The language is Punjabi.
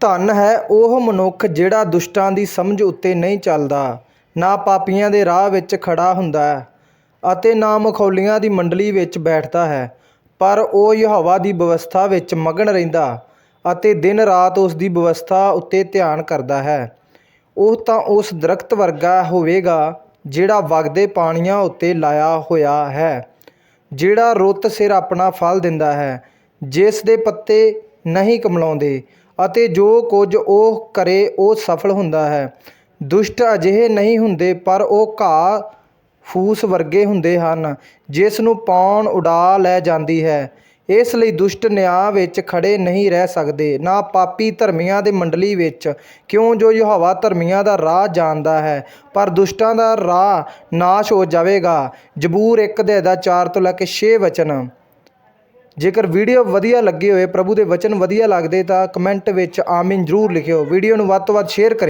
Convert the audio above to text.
ਧਨ ਹੈ, ਉਹ ਮਨੁੱਖ ਜਿਹੜਾ ਦੁਸ਼ਟਾਂ ਦੀ ਸਮਝ ਉੱਤੇ ਨਹੀਂ ਚੱਲਦਾ, ਨਾ ਪਾਪੀਆਂ ਦੇ ਰਾਹ ਵਿੱਚ ਖੜਾ ਹੁੰਦਾ ਹੈ ਅਤੇ ਨਾ ਮਖੌਲੀਆਂ ਦੀ ਮੰਡਲੀ ਵਿੱਚ ਬੈਠਦਾ ਹੈ, ਪਰ ਉਹ ਯਹੋਵਾ ਦੀ ਵਿਵਸਥਾ ਵਿੱਚ ਮਗਨ ਰਹਿੰਦਾ ਅਤੇ ਦਿਨ ਰਾਤ ਉਸ ਦੀ ਵਿਵਸਥਾ ਉੱਤੇ ਧਿਆਨ ਕਰਦਾ ਹੈ। ਉਹ ਤਾਂ ਉਸ ਦਰਖਤ ਵਰਗਾ ਹੋਵੇਗਾ ਜਿਹੜਾ ਵਗਦੇ ਪਾਣੀਆਂ ਉੱਤੇ ਲਾਇਆ ਹੋਇਆ ਹੈ, ਜਿਹੜਾ ਰੁੱਤ ਸਿਰ ਆਪਣਾ ਫਲ ਦਿੰਦਾ ਹੈ, ਜਿਸ ਦੇ ਪੱਤੇ ਨਹੀਂ ਕਮਲਾਉਂਦੇ ਅਤੇ ਜੋ ਕੁਝ ਉਹ ਕਰੇ ਉਹ ਸਫਲ ਹੁੰਦਾ ਹੈ। ਦੁਸ਼ਟ ਅਜਿਹੇ ਨਹੀਂ ਹੁੰਦੇ, ਪਰ ਉਹ ਘਾਹ ਫੂਸ ਵਰਗੇ ਹੁੰਦੇ ਹਨ, ਜਿਸ ਨੂੰ ਪੌਣ ਉਡਾ ਲੈ ਜਾਂਦੀ ਹੈ। ਇਸ ਲਈ ਦੁਸ਼ਟ ਨਿਆਂ ਵਿੱਚ ਖੜੇ ਨਹੀਂ ਰਹਿ ਸਕਦੇ, ਨਾ ਪਾਪੀ ਧਰਮੀਆਂ ਦੇ ਮੰਡਲੀ ਵਿੱਚ, ਕਿਉਂ ਜੋ ਯਹੋਵਾ ਧਰਮੀਆਂ ਦਾ ਰਾਹ ਜਾਣਦਾ ਹੈ। ਪਰ ਦੁਸ਼ਟਾਂ ਦਾ ਰਾਹ ਨਾਸ਼ ਹੋ ਜਾਵੇਗਾ। ਜਬੂਰ ਇੱਕ ਦੇ ਦਾ 4 ਤੋਂ ਲੈ ਕੇ 6 ਵਚਨ। ਜੇਕਰ ਵੀਡੀਓ ਵਧੀਆ ਲੱਗੀ ਹੋਵੇ, ਪ੍ਰਭੂ ਦੇ ਵਚਨ ਵਧੀਆ ਲੱਗਦੇ ਤਾਂ ਕਮੈਂਟ ਵਿੱਚ ਆਮੀਨ ਜ਼ਰੂਰ ਲਿਖਿਓ। ਵੀਡੀਓ ਨੂੰ ਵੱਧ ਤੋਂ ਵੱਧ ਸ਼ੇਅਰ ਕਰਿਓ।